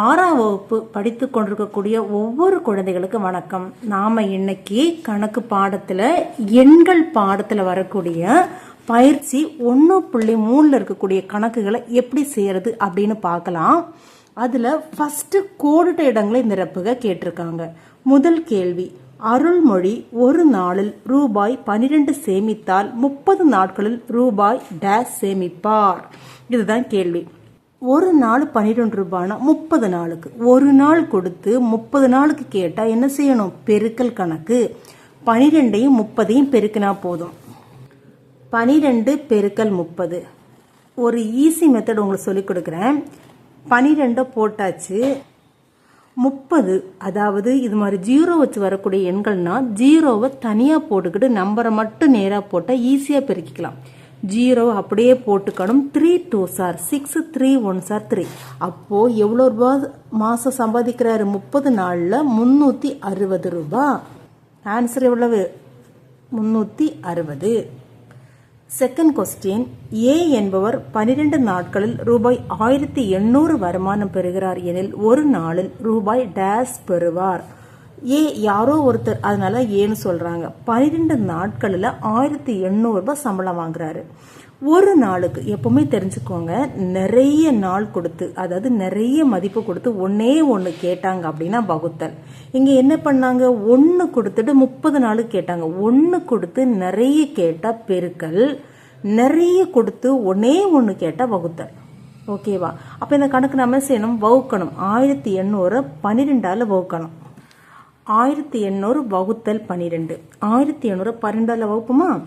ஆறாம் வகுப்பு படித்து கொண்டிருக்கக்கூடிய ஒவ்வொரு குழந்தைகளுக்கு வணக்கம். நாம் இன்னைக்கு கணக்கு பாடத்தில் எண்கள் பாடத்தில் வரக்கூடிய பயிற்சி ஒன்று புள்ளி மூணில் இருக்கக்கூடிய கணக்குகளை எப்படி செய்கிறது அப்படின்னு பார்க்கலாம். அதில் ஃபஸ்ட்டு கோடிட்ட இடங்களை நிரப்புக கேட்டிருக்காங்க. முதல் கேள்வி அருள்மொழி ஒரு நாளில் ரூபாய் பனிரெண்டு சேமித்தால் முப்பது நாட்களில் ரூபாய் டேஷ் சேமிப்பார். இதுதான் கேள்வி. ஒரு நாள் பன்னிரெண்டு ரூபாய்னா முப்பது நாளுக்கு. ஒரு நாள் கொடுத்து முப்பது நாளுக்கு கேட்டால் என்ன செய்யணும்? பெருக்கல் கணக்கு. பனிரெண்டையும் முப்பதையும் பெருக்கினா போதும். பனிரெண்டு பெருக்கல் முப்பது. ஒரு ஈஸி மெத்தட் உங்களுக்கு சொல்லிக் கொடுக்குறேன். பனிரெண்டை போட்டாச்சு. முப்பது அதாவது இது மாதிரி ஜீரோ வச்சு வரக்கூடிய எண்கள்னா ஜீரோவை தனியாக போட்டுக்கிட்டு நம்பரை மட்டும் நேராக போட்டால் ஈஸியாக பெருக்கிக்கலாம். ஜீரோ அப்படியே போட்டுக்கணும். Three two sir six three one sir three அப்போது எவ்வளோ ரூபா மாதம் சம்பாதிக்கிறாரு? முப்பது நாளில் முந்நூற்றி அறுபது ரூபா. ஆன்சர் எவ்வளவு? முந்நூற்றி அறுபது. செகண்ட் கொஸ்டின் ஏ என்பவர் பனிரெண்டு நாட்களில் ரூபாய் ஆயிரத்தி எண்ணூறு வருமானம் பெறுகிறார் எனில் ஒரு நாளில் ரூபாய் டேஸ் பெறுவார். ஏ யாரோ ஒருத்தர். அதனால ஏன்னு சொல்கிறாங்க பன்னிரெண்டு நாட்களில் ஆயிரத்தி எண்ணூறுபா சம்பளம் வாங்குறாரு. ஒரு நாளுக்கு எப்பவுமே தெரிஞ்சுக்கோங்க நிறைய நாள் கொடுத்து அதாவது நிறைய மதிப்பு கொடுத்து ஒன்னே ஒன்று கேட்டாங்க அப்படின்னா வகுத்தல் இங்கே என்ன பண்ணாங்க? ஒன்று கொடுத்துட்டு முப்பது நாளுக்கு கேட்டாங்க. ஒன்று கொடுத்து நிறைய கேட்டால் பெருக்கல் நிறைய கொடுத்து ஒன்னே ஒன்று கேட்டால் வகுத்தல் ஓகேவா? அப்போ இந்த கணக்கு நம்ம செய்யணும். வகுக்கணும். ஆயிரத்தி எண்ணூறு பன்னிரெண்டால் வகுக்கணும். ஆயிரத்தி எண்ணூறு வகுத்தல் பன்னிரெண்டு ஆயிரத்தி எண்ணூறு பன்னெண்டால் வகுப்புமா?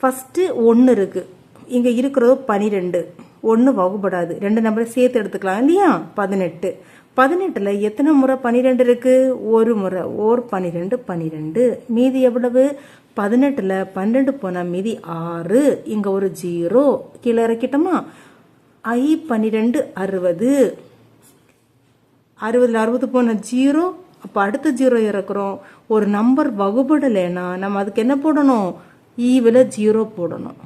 ஃபஸ்ட்டு ஒன்று இருக்குது இங்கே இருக்கிறதோ பனிரெண்டு. ஒன்று வகுப்படாது ரெண்டு நம்பரை சேர்த்து எடுத்துக்கலாம் இல்லையா? பதினெட்டு. பதினெட்டில் எத்தனை முறை பன்னிரெண்டு இருக்குது ஒரு முறை. ஓர் பன்னிரெண்டு பன்னிரெண்டு மீதி எவ்வளவு? பதினெட்டில் பன்னெண்டு போனால் மீதி ஆறு. இங்கே ஒரு ஜீரோ. கீழே இறக்கிட்டோமா? ஐ பன்னிரெண்டு அறுபது. அறுபதில் அறுபது போன ஜீரோ. அப்போ அடுத்த ஜீரோ இறக்குறோம். ஒரு நம்பர் வகுபடலைன்னா நம்ம அதுக்கு என்ன போடணும்? E ஈவில் ஜீரோ போடணும்.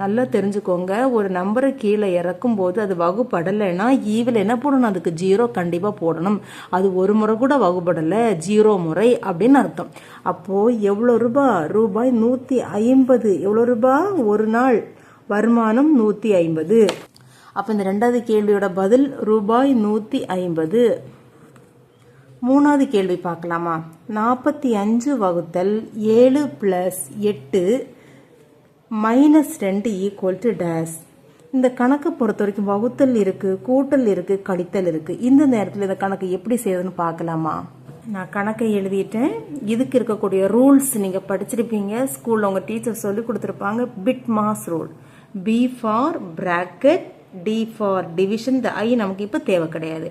நல்லா தெரிஞ்சுக்கோங்க. ஒரு நம்பரை கீழே இறக்கும் போது அது வகுப்படலைன்னா ஈவில் e என்ன போடணும்? அதுக்கு ஜீரோ கண்டிப்பாக போடணும். அது ஒரு முறை கூட வகுப்படலை ஜீரோ முறை அப்படின்னு அர்த்தம். அப்போது எவ்வளோ ரூபாய் ரூபாய் நூற்றி ஐம்பது. எவ்வளோ ரூபாய் ஒரு நாள். வருமானம் நூற்றி ஐம்பது. அப்போ இந்த ரெண்டாவது கேள்வியோட பதில் ரூபாய் நூற்றி ஐம்பது. மூணாவது கேள்வி பார்க்கலாமா? நாற்பத்தி அஞ்சு வகுத்தல் ஏழு ப்ளஸ் எட்டு மைனஸ் ரெண்டு ஈக்குவல் டு டேஸ் இந்த கணக்கை பொறுத்த வரைக்கும் வகுத்தல் இருக்குது கூட்டல் இருக்குது கழித்தல் இருக்குது இந்த நேரத்தில் இந்த கணக்கு எப்படி செய்யறதுன்னு பார்க்கலாமா? நான் கணக்கை எழுதிட்டேன். இதுக்கு இருக்கக்கூடிய ரூல்ஸ் நீங்கள் படிச்சிருப்பீங்க. ஸ்கூலில் உங்கள் டீச்சர் சொல்லி கொடுத்துருப்பாங்க. BIDMAS rule B for bracket D for division இந்த ஐ நமக்கு இப்போ தேவை கிடையாது.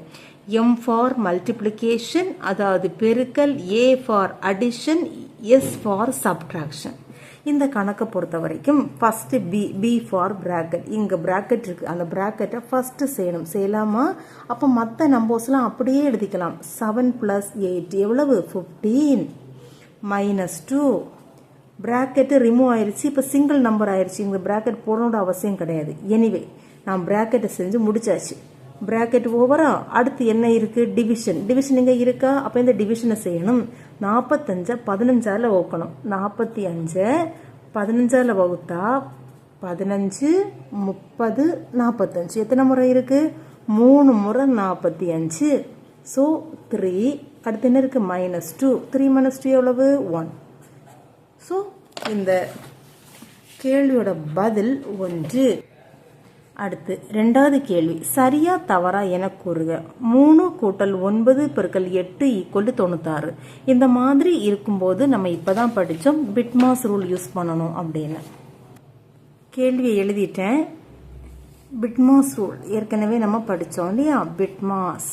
எம் ஃபார் மல்டிப்ளிகேஷன் அதாவது பெருக்கல் A for addition S for subtraction இந்த கணக்கை பொறுத்த வரைக்கும் first B B for bracket இங்கே ப்ராக்கெட் இருக்குது அந்த ப்ராக்கெட்டை ஃபர்ஸ்ட் செய்யணும். செய்யலாமா? அப்போ மற்ற நம்பர்ஸ்லாம் அப்படியே எழுதிக்கலாம். செவன் ப்ளஸ் எயிட் எவ்வளவு? Fifteen minus two bracket remove ஆயிடுச்சு இப்போ சிங்கிள் நம்பர் ஆயிடுச்சு இங்கே ப்ராக்கெட் போடணுன்ற அவசியம் கிடையாது. எனிவே நான் ப்ராக்கெட்டை செஞ்சு முடிச்சாச்சு. ப்ராக்கெட் ஓவரா அடுத்து என்ன இருக்கு? டிவிஷன் டிவிஷன் இங்கே இருக்கா? அப்போ இந்த டிவிஷனை செய்யணும். நாற்பத்தஞ்ச பதினஞ்சால் வகுக்கணும். நாற்பத்தி அஞ்ச பதினஞ்சால் வகுத்தா பதினஞ்சு முப்பது நாற்பத்தஞ்சு எத்தனை முறை இருக்கு? மூணு முறை நாற்பத்தி அஞ்சு ஸோ த்ரீ அடுத்து என்ன இருக்குது minus two three minus two எவ்வளவு? ஒன் ஸோ இந்த கேள்வியோட பதில் ஒன்று. அடுத்து ரெண்டாவது கேள்வி. சரியா தவறா என கூறுக. மூணு கூட்டல் ஒன்பது பெருக்கல் எட்டு ஈக்குவல் தொண்ணூத்தாறு. இந்த மாதிரி இருக்கும்போது நம்ம இப்பதான் படித்தோம் பிட்மாஸ் ரூல் யூஸ் பண்ணணும் அப்படின்னு. கேள்வியை எழுதிட்டேன். பிட்மாஸ் ரூல் ஏற்கனவே நம்ம படித்தோம் இல்லையா? பிட்மாஸ்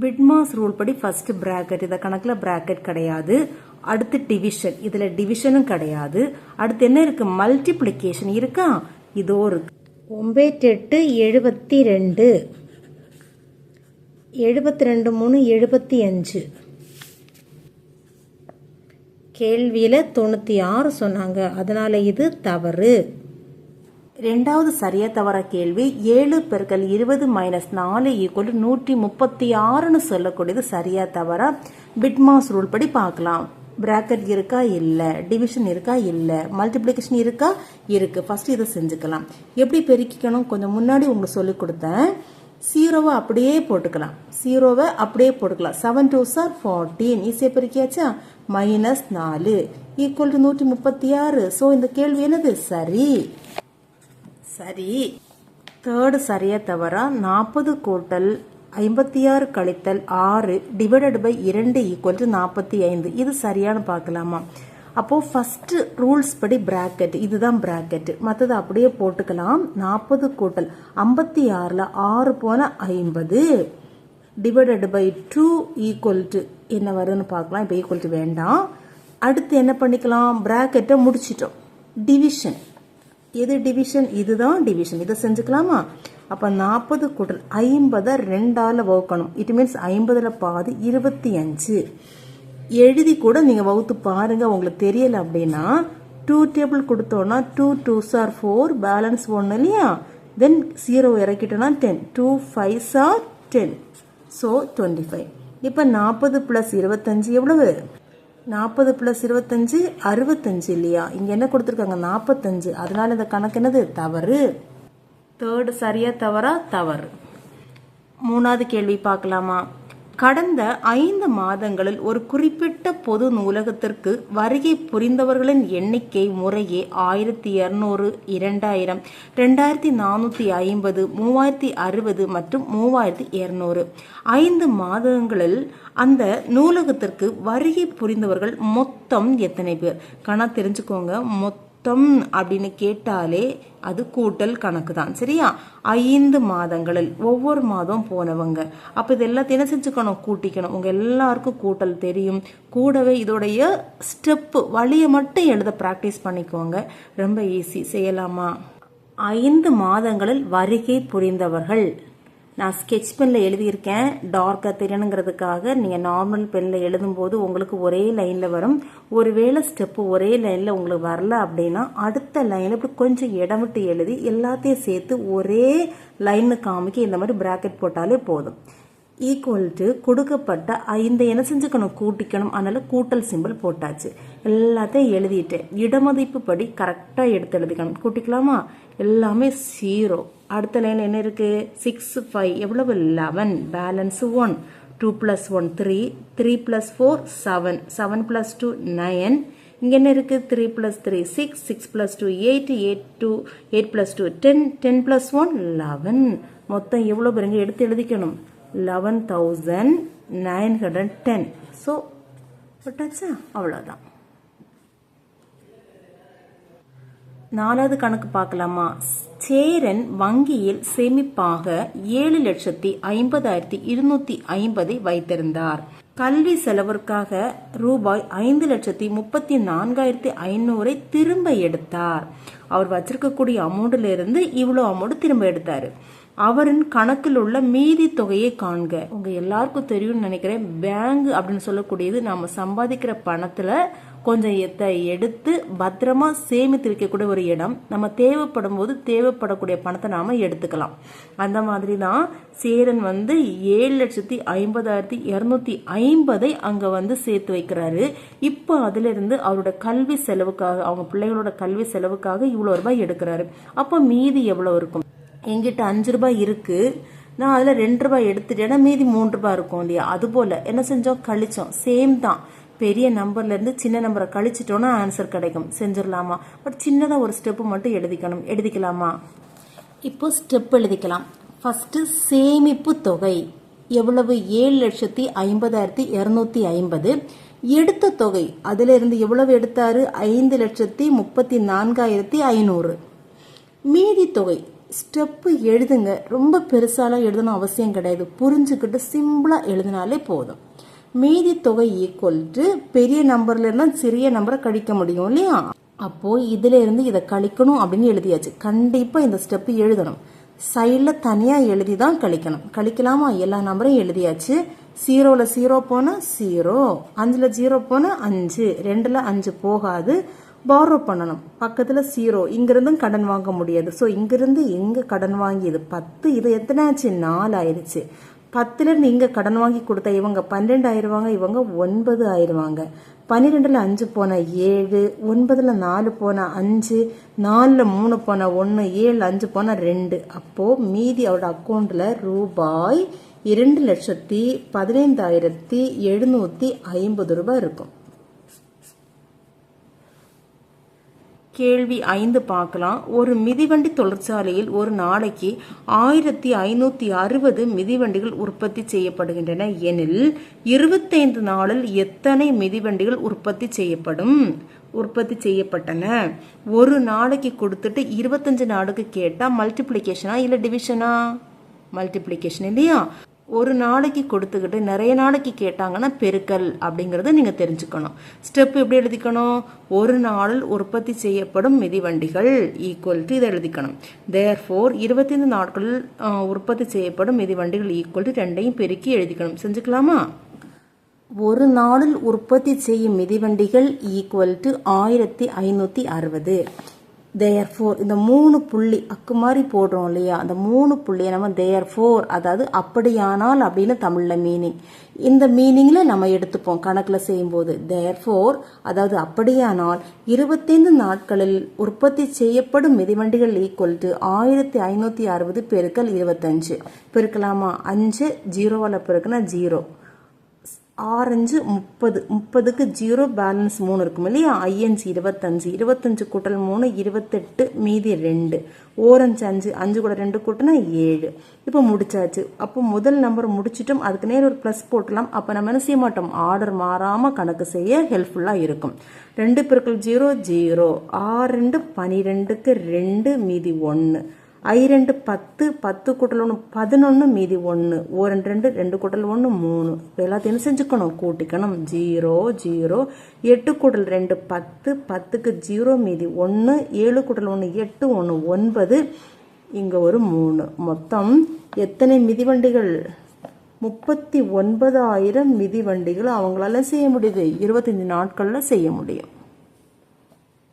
பிட்மாஸ் ரூல் படி ஃபர்ஸ்ட் பிராக்கெட் இந்த கணக்கில் பிராக்கெட் கிடையாது. அடுத்து டிவிஷன் இதில் டிவிஷனும் கிடையாது. அடுத்து என்ன இருக்கு? மல்டிப்ளிகேஷன் இருக்கா? இதோ இருக்கு. ஒம்பத்தெட்டு எழுபத்தி ரெண்டு எழுபத்தி ரெண்டு மூணு எழுபத்தி அஞ்சு கேள்வியில் தொண்ணூற்றி ஆறு சொன்னாங்க. அதனால் இது தவறு. ரெண்டாவது சரியா தவற கேள்வி. ஏழு பெருக்கள் இருபது மைனஸ் நாலு ஈக்குவல் நூற்றி முப்பத்தி ஆறுன்னு சொல்லக்கூடியது சரியா தவற. பிட்மாஸ் ரூல் படி பார்க்கலாம். பிராக்கெட் இருக்கா? இல்லை. டிவிஷன் இருக்கா? இல்லை. மல்டிப்ளிகேஷன் இருக்கா? இருக்குது ஃபஸ்ட்டு இதை செஞ்சுக்கலாம். எப்படி பெருக்கிக்கணும்? கொஞ்சம் முன்னாடி உங்களுக்கு சொல்லி கொடுத்தேன். ஜீரோவை அப்படியே போட்டுக்கலாம். ஜீரோவை அப்படியே போட்டுக்கலாம். செவன் டூ சார் ஃபார்ட்டீன் ஈஸியாக பெருக்கியாச்சா? மைனஸ் நாலு. ஈக்குவல் டு நூற்றி முப்பத்தி ஆறு ஸோ இந்த கேள்வி என்னது? சரி. சரி. தேர்டு சரியாக தவறா? நாற்பது கூட்டல் ஐம்பத்தி ஆறு கழித்தல் ஆறு டிவைடட் பை இரண்டு ஈக்குவல் டு நாற்பத்தி ஐந்து. இது சரியானு பார்க்கலாமா? அப்போ ஃபஸ்ட்டு ரூல்ஸ் படி பிராக்கெட் இதுதான் பிராக்கெட் மற்றது அப்படியே போட்டுக்கலாம். நாற்பது கூட்டல் ஐம்பத்தி ஆறில் ஆறு போன ஐம்பது. Divided by two equal to என்ன வருதுன்னு பார்க்கலாம். இப்போ ஈக்குவல் டு வேண்டாம். அடுத்து என்ன பண்ணிக்கலாம்? பிராக்கெட்டை முடிச்சிட்டோம். டிவிஷன் எது டிவிஷன் இதுதான் டிவிஷன் இதை செஞ்சுக்கலாமா? அப்போ நாற்பது கூட்டல் ஐம்பதை ரெண்டால் வகுக்கணும். இட் மீன்ஸ் ஐம்பதில் பாதி இருபத்தி அஞ்சு. எழுதி கூட நீங்கள் வகுத்து பாருங்கள் உங்களுக்கு தெரியல அப்படின்னா டூ டேபிள் கொடுத்தோன்னா two two sir four balance ஒன்று இல்லையா? தென் ஜீரோ இறக்கிட்டோன்னா ten two five sir ten so twenty five இப்போ நாற்பது ப்ளஸ் இருபத்தஞ்சு எவ்வளவு? நாற்பது ப்ளஸ் இருபத்தஞ்சு அறுபத்தஞ்சு இல்லையா? இங்கே என்ன கொடுத்துருக்காங்க? நாற்பத்தஞ்சு. அதனால இந்த கணக்கு என்னது? தவறு. தேர்டு சரியா தவறா? தவறு. மூணாவது கேள்வி பார்க்கலாமா? கடந்த ஐந்து மாதங்களில் ஒரு குறிப்பிட்ட பொது நூலகத்திற்கு வருகை புரிந்தவர்களின் எண்ணிக்கை முறையே ஆயிரத்தி இரநூறு இரண்டாயிரம் ரெண்டாயிரத்தி நானூற்றி ஐம்பது மூவாயிரத்தி அறுபது மற்றும் மூவாயிரத்தி இரநூறு. ஐந்து மாதங்களில் அந்த நூலகத்திற்கு வருகை புரிந்தவர்கள் மொத்தம் எத்தனை பேர்? கணா தெரிஞ்சுக்கோங்க. மொத்தம் அப்படின்னு கேட்டாலே அது கூட்டல் கணக்கு தான் சரியா? ஐந்து மாதங்களில் ஒவ்வொரு மாதம் போனவங்க. அப்போ இது எல்லாத்தையும் செஞ்சுக்கணும்? கூட்டிக்கணும். உங்கள் எல்லாருக்கும் கூட்டல் தெரியும். கூடவே இதோடைய ஸ்டெப்பு வழியை மட்டும் எழுத ப்ராக்டிஸ் பண்ணிக்கோங்க. ரொம்ப ஈஸி செய்யலாமா? ஐந்து மாதங்களில் வருகை புரிந்தவர்கள். நான் ஸ்கெட்ச் பெனில் எழுதியிருக்கேன். டார்க்காக தெரியணுங்கிறதுக்காக நீங்கள் நார்மல் பெனில் எழுதும்போது உங்களுக்கு ஒரே லைனில் வரும். ஒருவேளை ஸ்டெப்பு ஒரே லைனில் உங்களுக்கு வரல அப்படின்னா அடுத்த லைனில் இப்படி கொஞ்சம் இடம் விட்டு எழுதி எல்லாத்தையும் சேர்த்து ஒரே லைனு காமிக்க இந்த மாதிரி ப்ராக்கெட் போட்டாலே போதும். ஈக்குவல் டு கொடுக்கப்பட்ட இந்த என்ன செஞ்சுக்கணும்? கூட்டிக்கணும். அதனால் கூட்டல் சிம்பிள் போட்டாச்சு. எல்லாத்தையும் எழுதிட்டேன் இடமதிப்பு படி கரெக்டாக எடுத்து எழுதிக்கணும். கூட்டிக்கலாமா? எல்லாமே ஜீரோ அடுத்த லைன் என்ன இருக்குது சிக்ஸ் ஃபைவ் எவ்வளவு? Eleven balance one two plus one three three plus four seven seven plus two nine இங்கே என்ன இருக்குது three plus three six six plus two eight eight two eight plus two ten ten plus one eleven மொத்தம் எவ்வளோ பேருங்க எடுத்து எழுதிக்கணும். Eleven thousand nine hundred ten so அவ்வளோதான் நாலாவது கணக்கு பார்க்கலாமா? சேரன் வங்கியில் சேமிப்பாக ஏழு லட்சத்தி ஐம்பதாயிரத்தி இருநூத்தி ஐம்பதை வைத்திருந்தார். கல்வி செலவிற்காக ரூபாய் ஐந்து லட்சத்தி முப்பத்தி நான்காயிரத்தி ஐநூறை திரும்ப எடுத்தார். அவர் வச்சிருக்கக்கூடிய அமௌண்ட்ல இருந்து இவ்வளோ அமௌண்ட் திரும்ப எடுத்தாரு. அவரின் கணக்கில் உள்ள மீதி தொகையை காண்க. உங்க எல்லாருக்கும் தெரியும்னு நினைக்கிறேன். பேங்க் அப்படின்னு சொல்லக்கூடியது நாம சம்பாதிக்கிற பணத்துல கொஞ்சம் எத்தை எடுத்து பத்திரமா சேமித்து வைக்கக்கூடிய ஒரு இடம். நம்ம தேவைப்படும் போது தேவைப்படக்கூடிய பணத்தை நாம எடுத்துக்கலாம். அந்த மாதிரி தான் சேரன் வந்து ஏழு லட்சத்தி ஐம்பதாயிரத்தி இரநூத்தி ஐம்பதை அங்க வந்து சேர்த்து வைக்கிறாரு. இப்போ அதுல இருந்து அவரோட கல்வி செலவுக்காக அவங்க பிள்ளைகளோட கல்வி செலவுக்காக இவ்வளவு ரூபாய் எடுக்கிறாரு. அப்போ மீதி எவ்வளவு இருக்கும்? எங்கிட்ட அஞ்சு ரூபாய் இருக்கு. நான் அதில் ரெண்டு ரூபாய் எடுத்துட்டேன்னா மீதி மூணு ரூபாய் இருக்கும் இல்லையா? அது போல. என்ன செஞ்சோம்? கழிச்சோம். சேம் தான். பெரிய நம்பர்ல இருந்து சின்ன நம்பரை கழிச்சிட்டோம்னா ஆன்சர் கிடைக்கும். செஞ்சிடலாமா? பட் சின்னதாக ஒரு ஸ்டெப்பு மட்டும் எழுதிக்கணும். எழுதிக்கலாமா? இப்போ ஸ்டெப் எழுதிக்கலாம். ஃபஸ்ட்டு சேமிப்பு தொகை. எவ்வளவு? ஏழு லட்சத்தி ஐம்பதாயிரத்தி இரநூத்தி ஐம்பது. எடுத்த தொகை. அதிலிருந்து எவ்வளவு எடுத்தாரு? ஐந்து லட்சத்தி முப்பத்தி நான்காயிரத்தி ஐநூறு. மீதி தொகை. ஸ்டெப்பு எழுதுங்க. ரொம்ப பெருசாலாம் எழுதணும் அவசியம் கிடையாது. புரிஞ்சுக்கிட்டு சிம்பிளாக எழுதினாலே போதும். மீதி தொகை ஈக்குவல் டு பெரிய நம்பர்லேருந்தா சிறிய நம்பரை கழிக்க முடியும் இல்லையா? அப்போ இதுல இருந்து இதை கழிக்கணும் அப்படின்னு எழுதியாச்சு. கண்டிப்பா இந்த ஸ்டெப்பு எழுதணும். சைடில் தனியாக எழுதி தான் கழிக்கணும். கழிக்கலாமா? எல்லா நம்பரையும் எழுதியாச்சு. ஜீரோவில் ஜீரோ போனால் ஜீரோ அஞ்சில் ஜீரோ போனால் அஞ்சு ரெண்டில் அஞ்சு போகாது. பாரோ பண்ணணும். பக்கத்தில் ஜீரோ இங்கிருந்தும் கடன் வாங்க முடியாது. ஸோ இங்கிருந்து எங்கே கடன் வாங்கியது? பத்து இது எத்தனை ஆச்சு? நாலு ஆயிடுச்சு பத்துலேருந்து இங்கே கடன் வாங்கி கொடுத்தா இவங்க பன்னெண்டு ஆயிடுவாங்க இவங்க ஒன்பது ஆயிடுவாங்க பன்னிரெண்டில் அஞ்சு போனால் ஏழு ஒன்பதில் நாலு போனால் அஞ்சு நாலில் மூணு போனால் ஒன்று ஏழு அஞ்சு போனால் ரெண்டு. அப்போது மீதி அவரோட அக்கௌண்ட்டில் ரூபாய் இரண்டு லட்சத்தி பதினைந்தாயிரத்தி எழுநூற்றி ஐம்பது ரூபாய் இருக்கும். கேள்வி ஐந்து பார்க்கலாம். ஒரு மிதிவண்டி தொழிற்சாலையில் ஒரு நாளைக்கு ஆயிரத்தி ஐநூற்றி அறுபது மிதிவண்டிகள் உற்பத்தி செய்யப்படுகின்றன. எனில் இருபத்தைந்து நாளில் எத்தனை மிதிவண்டிகள் உற்பத்தி செய்யப்படும்? உற்பத்தி செய்யப்பட்டன. ஒரு நாளைக்கு கொடுத்துட்டு இருபத்தஞ்சு நாளுக்கு கேட்டால் மல்டிப்ளிகேஷனா இல்லை டிவிஷனா மல்டிப்ளிகேஷன் இல்லையா? ஒரு நாளைக்கு கொடுத்துக்கிட்டு நிறைய நாளைக்கு கேட்டாங்கன்னா பெருக்கல் அப்படிங்கிறத நீங்கள் தெரிஞ்சுக்கணும். ஸ்டெப் எப்படி எழுதிக்கணும்? ஒரு நாளில் உற்பத்தி செய்யப்படும் மிதிவண்டிகள் ஈக்குவல் டு இதை எழுதிக்கணும். தேர் ஃபோர் இருபத்தைந்து நாட்களில் உற்பத்தி செய்யப்படும் மிதிவண்டிகள் ஈக்குவல் டு ரெண்டையும் பெருக்கி எழுதிக்கணும். செஞ்சுக்கலாமா? ஒரு நாளில் உற்பத்தி செய்யும் மிதிவண்டிகள் ஈக்குவல் டு ஆயிரத்தி ஐநூற்றி அறுபது. தேர் ஃபோர் இந்த மூணு புள்ளி அக்கு மாதிரி போடுறோம் இல்லையா? அந்த மூணு புள்ளியை நம்ம தேர் ஃபோர் அதாவது அப்படியானால் அப்படின்னு தமிழில் மீனிங் இந்த மீனிங்கில் நம்ம எடுத்துப்போம். கணக்கில் செய்யும்போது தேர் ஃபோர் அதாவது அப்படியானால் இருபத்தைந்து நாட்களில் உற்பத்தி செய்யப்படும் மிதிவண்டிகள் ஈக்குவல் டு ஆயிரத்தி ஐநூற்றி அறுபது பெருக்கல் இருபத்தஞ்சு. பெருக்கலாமா? அஞ்சு. ஜீரோவால் பெருக்குனா ஜீரோ. ஆரஞ்சு முப்பது முப்பதுக்கு ஜீரோ பேலன்ஸ் மூணு இருக்கும் இல்லையா? ஐஎன்ஜி இருபத்தஞ்சு இருபத்தஞ்சு கூட்டல் மூணு இருபத்தெட்டு மீதி ரெண்டு. ஓரஞ்சு அஞ்சு அஞ்சு கூட ரெண்டு கூட்டினா ஏழு. இப்போ முடிச்சாச்சு. அப்போ முதல் நம்பர் முடிச்சிட்டோம். அதுக்கு நேரம் ஒரு ப்ளஸ் போட்டலாம். அப்போ நம்ம என்ன செய்ய மாட்டோம்? ஆர்டர் மாறாமல் கணக்கு செய்ய ஹெல்ப்ஃபுல்லாக இருக்கும். ரெண்டு பெருக்கள் ஜீரோ ஜீரோ ஆறு ரெண்டு பனிரெண்டுக்கு ரெண்டு மீதி ஒன்று ஐ ரெண்டு பத்து பத்து கூட்டல் ஒன்று பதினொன்று மீதி ஒன்று ஓ ரெண்டு ரெண்டு ரெண்டு கூட்டல் ஒன்று மூணு. இப்போ எல்லாத்தையும் என்ன செஞ்சுக்கணும்? கூட்டிக்கணும். Zero zero. எட்டு கூட்டல் ரெண்டு பத்து. பத்துக்கு ஜீரோ மீதி ஒன்று ஏழு கூட்டல் ஒன்று எட்டு ஒன்று ஒன்பது. இங்கே ஒரு மூணு. மொத்தம் எத்தனை மிதிவண்டிகள்? முப்பத்தி ஒன்பதாயிரம் மிதிவண்டிகள் அவங்களால செய்ய முடியுது. இருபத்தஞ்சி நாட்களில் செய்ய முடியும்.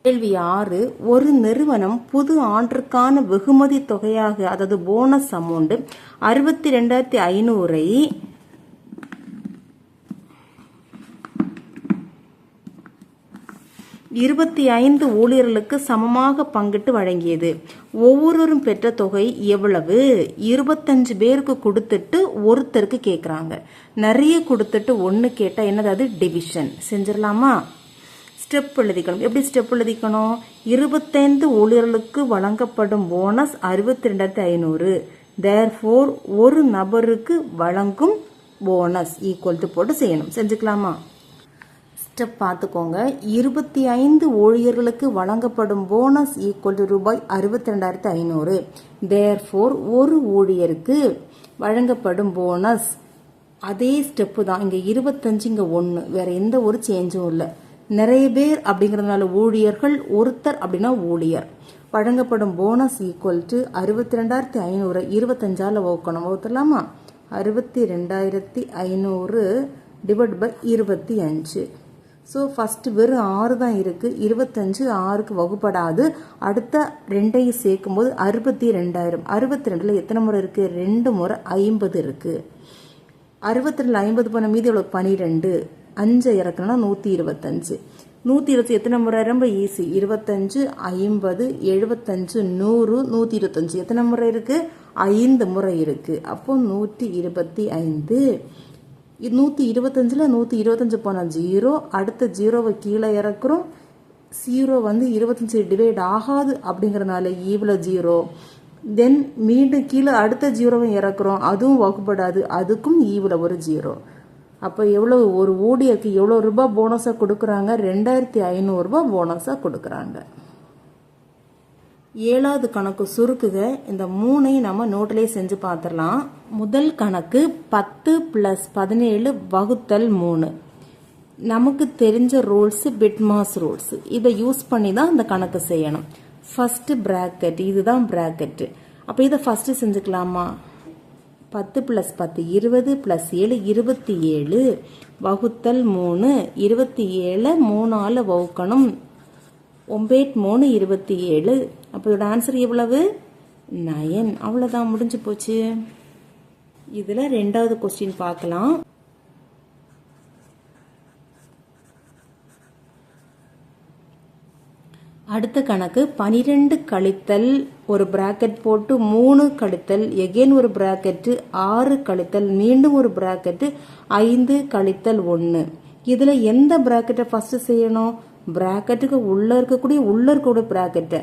கேள்வி ஆறு ஒரு நிறுவனம் புது ஆண்டிற்கான வெகுமதி தொகையாக அதாவது போனஸ் அமௌண்ட் அறுபத்தி ரெண்டாயிரத்தி ஐநூறை இருபத்தி ஐந்து ஊழியர்களுக்கு சமமாக பங்கிட்டு வழங்கியது. ஒவ்வொருவரும் பெற்ற தொகை எவ்வளவு? இருபத்தஞ்சு பேருக்கு கொடுத்துட்டு ஒருத்தருக்கு கேட்குறாங்க நிறைய கொடுத்துட்டு ஒன்று கேட்டால் என்னது அது? டிவிஷன் செஞ்சிடலாமா? ஸ்டெப் எழுதிக்கணும். எப்படி ஸ்டெப் எழுதிக்கணும்? இருபத்தைந்து ஊழியர்களுக்கு வழங்கப்படும் போனஸ் அறுபத்தி ரெண்டாயிரத்தி ஐநூறு. தேர்ஃபோர் ஒரு நபருக்கு வழங்கும் போனஸ் ஈக்குவல் டு போட்டு செய்யணும். செஞ்சுக்கலாமா? ஸ்டெப் பார்த்துக்கோங்க. இருபத்தி ஐந்து ஊழியர்களுக்கு வழங்கப்படும் போனஸ் ஈக்குவல் டு ரூபாய் அறுபத்தி ரெண்டாயிரத்தி ஐநூறு. தேர்ஃபோர் ஒரு ஊழியருக்கு வழங்கப்படும் போனஸ் அதே ஸ்டெப்பு தான். இங்கே இருபத்தஞ்சு இங்கே ஒன்று வேறு எந்த ஒரு சேஞ்சும் இல்லை. நிறைய பேர் அப்படிங்கிறதுனால ஊழியர்கள் ஒருத்தர் அப்படின்னா ஊழியர். வழங்கப்படும் போனஸ் ஈக்குவல் டு அறுபத்தி ரெண்டாயிரத்தி ஐநூறு இருபத்தஞ்சால வகுக்கணும். வகுத்துலாமா அறுபத்தி ரெண்டாயிரத்தி ஐநூறு டிவைட் பை இருபத்தி அஞ்சு. ஸோ ஃபஸ்ட்டு வெறும் ஆறு தான் இருக்குது இருபத்தஞ்சு ஆறுக்கு வகுப்படாது. அடுத்த ரெண்டையும் சேர்க்கும்போது அறுபத்தி ரெண்டாயிரம் அறுபத்தி ரெண்டில் எத்தனை முறை இருக்குது ரெண்டு முறை ஐம்பது இருக்குது அறுபத்தி ரெண்டு ஐம்பது பண்ண மீதி எவ்வளோ பனிரெண்டு. அஞ்சை இறக்கணும்னா நூற்றி இருபத்தஞ்சு. நூற்றி இருபத்தி எத்தனை முறை? ரொம்ப ஈஸி இருபத்தஞ்சு ஐம்பது எழுபத்தஞ்சு நூறு நூற்றி இருபத்தஞ்சு. எத்தனை முறை இருக்குது ஐந்து முறை இருக்குது அப்போ நூற்றி இருபத்தி ஐந்து. நூற்றி இருபத்தஞ்சில் நூற்றி இருபத்தஞ்சு போனால் ஜீரோ. அடுத்த ஜீரோவை கீழே இறக்குறோம். ஜீரோ வந்து இருபத்தஞ்சி டிவைட் ஆகாது அப்படிங்கிறனால இவ்வளோ ஜீரோ. தென் மீண்டும் கீழே அடுத்த ஜீரோவை இறக்குறோம். அதுவும் வகுப்படாது. அதுக்கும் ஈவில் ஒரு ஜீரோ. அப்போ எவ்வளோ ஒரு ஊழியருக்கு எவ்வளோ ரூபாய் போனஸாக கொடுக்குறாங்க? ரெண்டாயிரத்தி ஐநூறுரூபா போனஸாக கொடுக்குறாங்க. ஏழாவது கணக்கு சுருக்குக. இந்த மூணையும் நம்ம நோட்டிலே செஞ்சு பார்த்துடலாம் முதல் கணக்கு பத்து ப்ளஸ் பதினேழு வகுத்தல் மூணு. நமக்கு தெரிஞ்ச ரூல்ஸு பிட்மாஸ் ரூல்ஸ் இதை யூஸ் பண்ணி தான் இந்த கணக்கு செய்யணும். ஃபஸ்ட்டு ப்ராக்கெட் இதுதான் ப்ராக்கெட்டு அப்போ இதை ஃபஸ்ட்டு செஞ்சுக்கலாமா? பத்து ப்ளஸ் பத்து இருபது ப்ளஸ் ஏழு இருபத்தி ஏழு. வகுத்தல் மூணு இருபத்தி ஏழை மூணால் வகுக்கணும். ஒம்பேட் மூணு இருபத்தி ஏழு. அப்போ இதோட ஆன்சர் எவ்வளவு? நயன் அவ்வளோதான் முடிஞ்சு போச்சு. இதில் ரெண்டாவது கொஸ்டின் பார்க்கலாம். அடுத்த கணக்கு பனிரெண்டு கழித்தல் ஒரு பிராக்கெட் போட்டு மூணு கழித்தல் எகெயின் ஒரு பிராக்கெட்டு ஆறு கழித்தல் மீண்டும் ஒரு பிராக்கெட்டு ஐந்து கழித்தல் ஒன்று இதில் எந்த பிராக்கெட்டை ஃபஸ்ட்டு செய்யணும்? பிராக்கெட்டுக்கு உள்ளே இருக்கக்கூடிய உள்ள இருக்கக்கூடிய பிராக்கெட்டை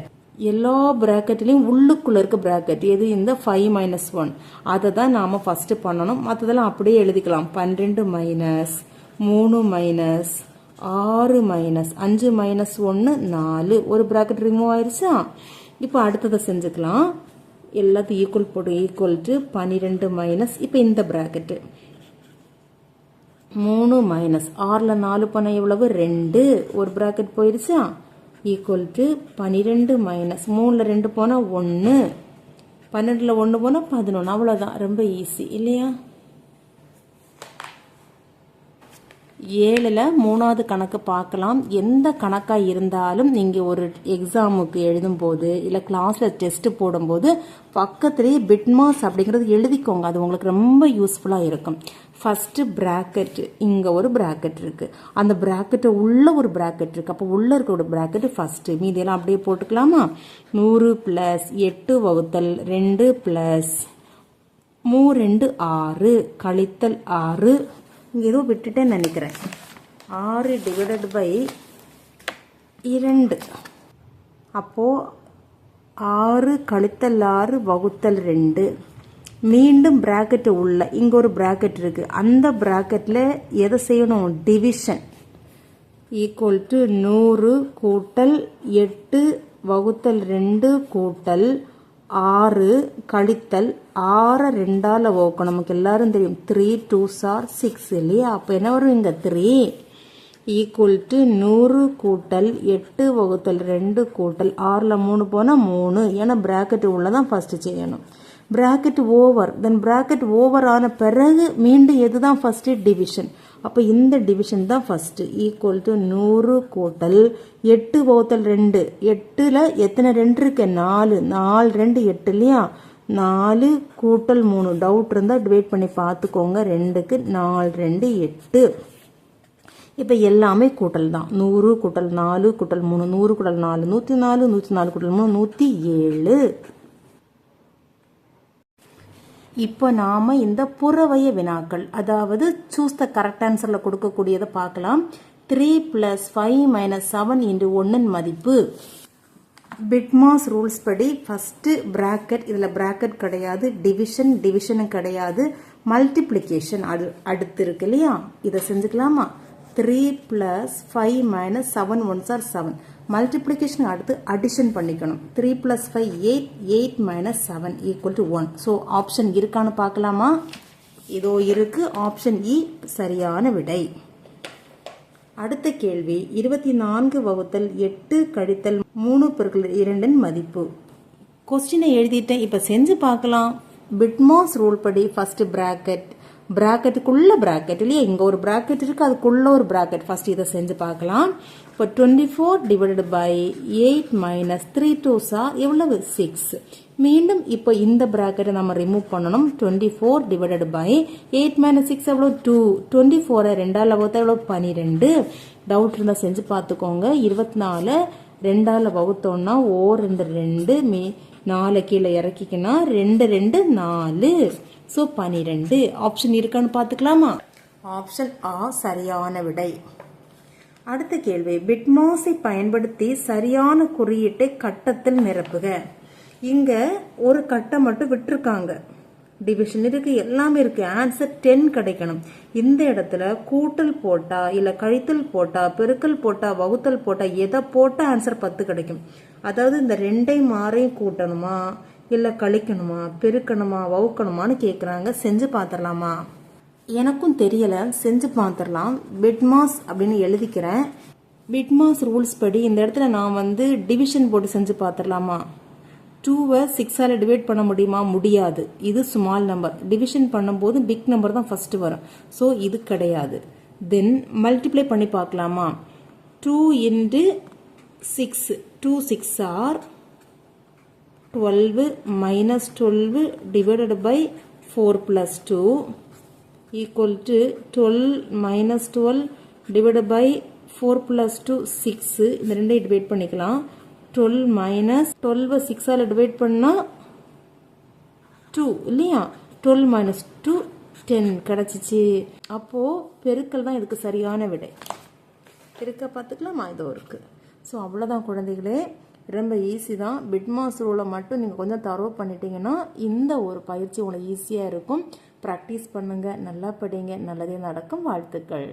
எல்லா ப்ராக்கெட்லேயும் உள்ளுக்குள்ளே இருக்க பிராக்கெட் எது இந்த ஃபைவ் மைனஸ் ஒன் அதை தான் நாம் ஃபஸ்ட்டு பண்ணணும். மற்றதெல்லாம் அப்படியே எழுதிக்கலாம். பன்னிரெண்டு மைனஸ் மூணு மைனஸ் ஆறு மைனஸ் அஞ்சு மைனஸ் ஒன்று நாலு. ஒரு ப்ராக்கெட் ரிமூவ் ஆயிடுச்சா இப்போ அடுத்ததை செஞ்சுக்கலாம். எல்லாத்தையும் ஈக்குவல் போட்டு ஈக்குவல் டு பன்னிரெண்டு மைனஸ் இப்போ இந்த ப்ராக்கெட்டு மூணு மைனஸ் ஆறில் நாலு பண்ண எவ்வளவு? ரெண்டு. ஒரு ப்ராக்கெட் போயிடுச்சா ஈக்குவல் டு பன்னிரெண்டு மைனஸ் மூணில் ரெண்டு போனால் ஒன்று பன்னெண்டில் ஒன்று போனால் பதினொன்று அவ்வளோதான் ரொம்ப ஈஸி இல்லையா? ஏழில் மூணாவது கணக்கு பார்க்கலாம். எந்த கணக்காக இருந்தாலும் நீங்கள் ஒரு எக்ஸாமுக்கு எழுதும்போது இல்லை கிளாஸில் டெஸ்ட்டு போடும்போது பக்கத்துலேயே பிட்மாஸ் அப்படிங்கிறது எழுதிக்கோங்க. அது உங்களுக்கு ரொம்ப யூஸ்ஃபுல்லாக இருக்கும். ஃபஸ்ட்டு ப்ராக்கெட் இங்கே ஒரு ப்ராக்கெட் இருக்குது அந்த ப்ராக்கெட்டு உள்ள ஒரு ப்ராக்கெட் இருக்குது அப்போ உள்ளே இருக்க ஒரு ப்ராக்கெட் ஃபஸ்ட்டு மீதியெல்லாம் அப்படியே போட்டுக்கலாமா? நூறு ப்ளஸ் எட்டு வகுத்தல் ரெண்டு ப்ளஸ் மூ ரெண்டு ஆறு. கழித்தல் ஆறு இங்கே எதுவும் விட்டுட்டேன்னு நினைக்கிறேன். ஆறு டிவைடட் பை இரண்டு. அப்போது ஆறு கழித்தல் ஆறு வகுத்தல் ரெண்டு. மீண்டும் ப்ராக்கெட் உள்ள இங்கே ஒரு ப்ராக்கெட் இருக்குது அந்த ப்ராக்கெட்டில் எதை செய்யணும்? டிவிஷன் ஈக்குவல் டு நூறு கூட்டல் எட்டு வகுத்தல் ரெண்டு கூட்டல் ஆறு கழித்தல் ஆறை ரெண்டால் வகுக்கணும். நமக்கு எல்லாரும் தெரியும். த்ரீ டூ சார் சிக்ஸ் இல்லையா? அப்போ என்ன வரும் இங்கே? த்ரீ ஈக்குவல் டு நூறு கூட்டல் எட்டு வகுத்தல் ரெண்டு கூட்டல் ஆறில் மூணு போனால் மூணு. ஏன்னா ப்ராக்கெட் உள்ளே தான் ஃபஸ்ட்டு செய்யணும். Bracket over then bracket over ஆன பிறகு மீண்டும் எது தான் ஃபஸ்ட்டு டிவிஷன் அப்போ இந்த டிவிஷன் தான் ஃபஸ்ட்டு ஈக்குவல் டு நூறு கூட்டல் எட்டு போத்தல் ரெண்டு. எட்டில் எத்தனை ரெண்டு இருக்கு? நாலு. நாலு ரெண்டு எட்டு இல்லையா? நாலு கூட்டல் மூணு. டவுட் இருந்தால் டிவைட் பண்ணி பார்த்துக்கோங்க. ரெண்டுக்கு நாலு ரெண்டு எட்டு. இப்போ எல்லாமே கூட்டல் தான். நூறு கூட்டல் நாலு கூட்டல் மூணு. நூறு கூட்டல் நாலு நூற்றி நாலு நூற்றி நாலு கூட்டல் மூணு நூற்றி ஏழு. இப்போ நாம் இந்த புறவய வினாக்கள் அதாவது சூஸ் த கரெக்ட் ஆன்சரில் கொடுக்கக்கூடியதை பார்க்கலாம். Three plus five minus seven into ஒன்றின் மதிப்பு. பிட்மாஸ் ரூல்ஸ் படி ஃபஸ்ட்டு ப்ராக்கெட் இதில் ப்ராக்கெட் கிடையாது டிவிஷன் டிவிஷனும் கிடையாது மல்டிப்ளிகேஷன் அது அடுத்து இருக்கு இல்லையா? இதை செஞ்சுக்கலாமா? Three plus five minus seven ones are seven multiplication அடுத்து அடிஷன் பண்ணிக்கணும். Three plus five eight eight minus seven equal to one so option இருக்கான்னு பார்க்கலாமா? இதோ இருக்கு. ஆப்ஷன் இ e, சரியான விடை. அடுத்த கேள்வி. இருபத்தி நான்கு வகுத்தல் எட்டு கழித்தல் மூணு பெருக்கள் இரண்டின் மதிப்பு. கொஸ்டினை எழுதிட்டேன். இப்போ செஞ்சு பார்க்கலாம். பிட்மாஸ் ரூல் படி ஃபர்ஸ்ட் பிராக்கெட் பிராக்கெட்டுக்குள்ள பிராக்கெட் இல்லையா? இங்கே ஒரு பிராக்கெட் இருக்கு. அதுக்குள்ள ஒரு பிராக்கெட் ஃபர்ஸ்ட் இதை செஞ்சு பார்க்கலாம். இப்போ twenty four divided by eight minus three twos sir எவ்வளவு? சிக்ஸ் மீண்டும் இப்போ இந்த பிராக்கெட்டை நம்ம ரிமூவ் பண்ணணும். Twenty four divided by eight minus six எவ்வளோ டூ டுவெண்ட்டி ஃபோரை ரெண்டால் வகுத்தா எவ்வளோ பன்னிரெண்டு டவுட் இருந்தால் செஞ்சு பார்த்துக்கோங்க. இருபத்தி நாலு ரெண்டால் வகுத்தோம்னா ஓ ரெண்டு ரெண்டு. மீ நாலு கீழே இறக்கிக்கினா ரெண்டு ரெண்டு நாலு. ஸோ பன்னிரெண்டு ஆப்ஷன் இருக்கான்னு பார்த்துக்கலாமா? ஆப்ஷன் ஆ சரியான விடை. அடுத்த கேள்வி. பிட்மாஸை பயன்படுத்தி சரியான குறியீட்டை கட்டத்தில் நிரப்புக. இங்க ஒரு கட்டம் மட்டும் விட்டுருக்காங்க. டிவிஷன் இருக்கு எல்லாமே இருக்கு. ஆன்சர் டென் கிடைக்கணும். இந்த இடத்துல கூட்டல் போட்டா இல்ல கழித்தல் போட்டா பெருக்கல் போட்டா வகுத்தல் போட்டா எதை போட்டா ஆன்சர் பத்து கிடைக்கும். அதாவது இந்த ரெண்டையும் மாறையும் கூட்டணுமா இல்ல கழிக்கணுமா பெருக்கணுமா வகுக்கணுமான்னு கேக்குறாங்க. செஞ்சு பாத்திரலாமா? எனக்கும் தெரியல செஞ்சு பார்த்துடலாம் பிட்மாஸ் அப்படின்னு எழுதிக்கிறேன். பிட்மாஸ் ரூல்ஸ் படி இந்த இடத்துல நான் வந்து டிவிஷன் போட்டு செஞ்சு பார்த்துடலாமா டூவை சிக்ஸால் டிவைட் பண்ண முடியுமா? முடியாது. இது ஸ்மால் நம்பர் டிவிஷன் பண்ணும்போது பிக் நம்பர் தான் ஃபஸ்ட்டு வரும். ஸோ இது கிடையாது. தென் மல்டிப்ளை பண்ணி பார்க்கலாமா two into six two six are twelve minus twelve divided by four plus two equal to twelve minus twelve divided by four plus two six இந்த ரெண்டையும் divide பண்ணிக்கலாம். Twelve minus டுவெல்வை சிக்ஸால் divide பண்ணால் two இல்லையா? Twelve minus two ten கிடச்சிச்சு. அப்போது பெருக்கல் தான் இதுக்கு சரியான விடை. பெருக்க பார்த்துக்கலாமா? இதோ இருக்குது ஸோ அவ்வளோதான் குழந்தைகளே. ரொம்ப ஈஸி தான். பிட்மாஸ் ரூலை மட்டும் நீங்கள் கொஞ்சம் தரவு பண்ணிட்டீங்கன்னா இந்த ஒரு பயிற்சி உங்களுக்கு ஈஸியாக இருக்கும். ப்ராக்டிஸ் பண்ணுங்கள் நல்லா படிங்க நல்லதே நடக்கும் வாழ்த்துக்கள்.